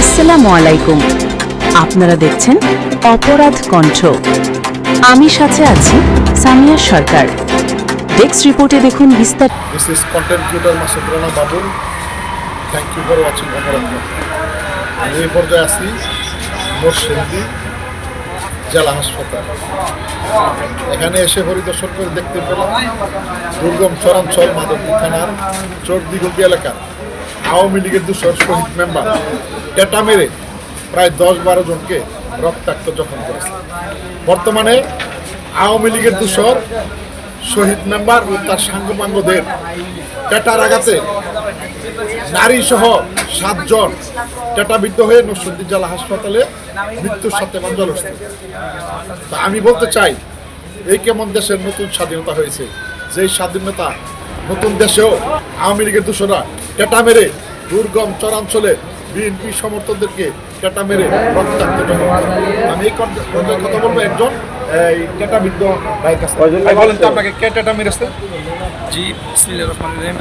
আসসালামু আলাইকুম। আপনারা দেখছেন অপরাধ কণ্ঠ। আমি সাথে আছি সামিয়া সরকার। ডেস্ক রিপোর্টে দেখুন বিস্তার This is content creator Masakrana Babul. Thank you for watching অপরাধ আমি এই পর্যায়ে আছি মোরশেন্দি জেলা হাসপাতাল। এখানে এসে পরিদর্শন করে দেখতে পেলাম দুর্গম চরাঞ্চল মাধবদী থানার চোরদিগতি এলাকার আওয়ামী লীগের দুশোর শহীদ মেম্বার ডেটা মেরে প্রায় দশ বারো জনকে রক্তাক্ত জখম করেছে। বর্তমানে আওয়ামী লীগের দুশোর শহীদ মেম্বার ও তার সাঙ্গপাঙ্গদের টেটার আঘাতে নারী সহ সাতজন টেটাবিদ্ধ হয়ে নরসিংদী জেলা হাসপাতালে মৃত্যুর সাথে মঞ্জলস্থ তা আমি বলতে চাই, এই কেমন দেশের নতুন স্বাধীনতা হয়েছে? যেই স্বাধীনতা নতুন দেশেও আওয়ামী লীগের দূষণরা টেটা মেরে দুর্গম চরাঞ্চলে বিএনপি সমর্থকদেরকে টেটা মেরে আমি এই কথা বলব একজন বলেন আপনাকে জি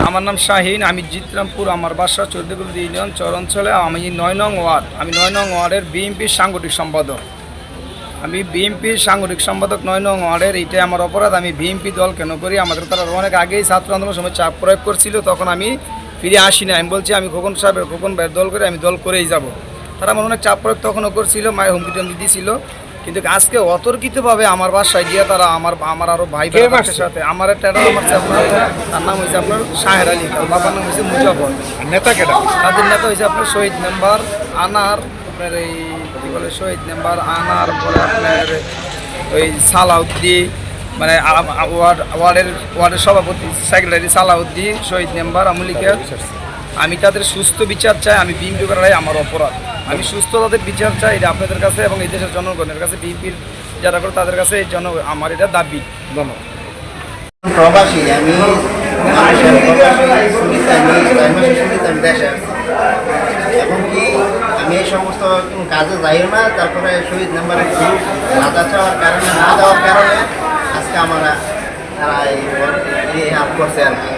আমার নাম শাহিন, আমি জিতরামপুর, আমার বাসা চৌদ্দগুলি ইউনিয়ন, চরঞ্চলে আমি নয় নং ওয়ার্ড। আমি নয় নং ওয়ার্ডের বিএনপির সাংগঠনিক সম্পাদক। আমি বিএনপির সাংগঠনিক সম্পাদক নয় নং ওয়ার্ডের এইটাই আমার অপরাধ। আমি বিএনপি দল কেন করি? আমাদের তারা অনেক আগেই ছাত্র আন্দোলনের সময় চাপ প্রয়োগ করছিল তখন আমি ফিরে আসি না আমি বলছি আমি খোকন সাহেবের খোকন ভাইয়ের দল করে আমি দল করেই যাব। তারা আমার অনেক চাপ প্রয়োগ তখনও করছিল মায়ের হুমকি টুমকি দিয়েছিল কিন্তু আজকে অতর্কিতভাবে আমার বাসায় গিয়ে তারা আমার আমার আরও ভাই মারছে? সাথে আমার একটা আপনার তার নাম হচ্ছে আপনার শাহের আলী। তার বাবার নাম হয়েছে মুজাফর। নেতা কেটা তাদের নেতা হয়েছে আপনার শহীদ মেম্বার আনার আপনার এই বলে, শহীদ নাম্বার আনার পরে আপনার ওই সালাউদ্দি মানে ওয়ার্ড, ওয়ার্ডের ওয়ার্ডের সভাপতি সেক্রেটারি সালাউদ্দি শহীদ নাম্বার আমলিকের আমি তাদের সুস্থ বিচার চাই, আমি বিএনপি করাই আমার অপরাধ। আমি সুস্থ তাদের বিচার চাই, এটা আপনাদের কাছে এবং এই দেশের জনগণের কাছে, বিএনপির যারা করে তাদের কাছে এই জন, আমার এটা দাবি। ধন্যবাদ। প্রবাসী, আমি প্রবাসী, আমি আমি এই সমস্ত কাজে যাইও না তারপরে শহীদ নাম্বারে গ্রুপ রাজা চাওয়ার কারণে না যাওয়ার কারণে আজকে আমরা তারা এই হাত করছে আর কি।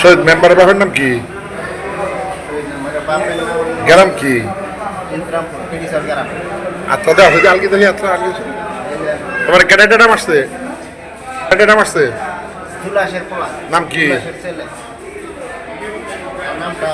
শহীদ মেম্বারের বাবার নাম কি? বাপের নাম গ্রাম কি? ইন্দ্রামপুর পিডি আত্মা দেওয়া হয়েছে আলকি দেখি আত্মা তোমার পোলা। নাম কি? নামটা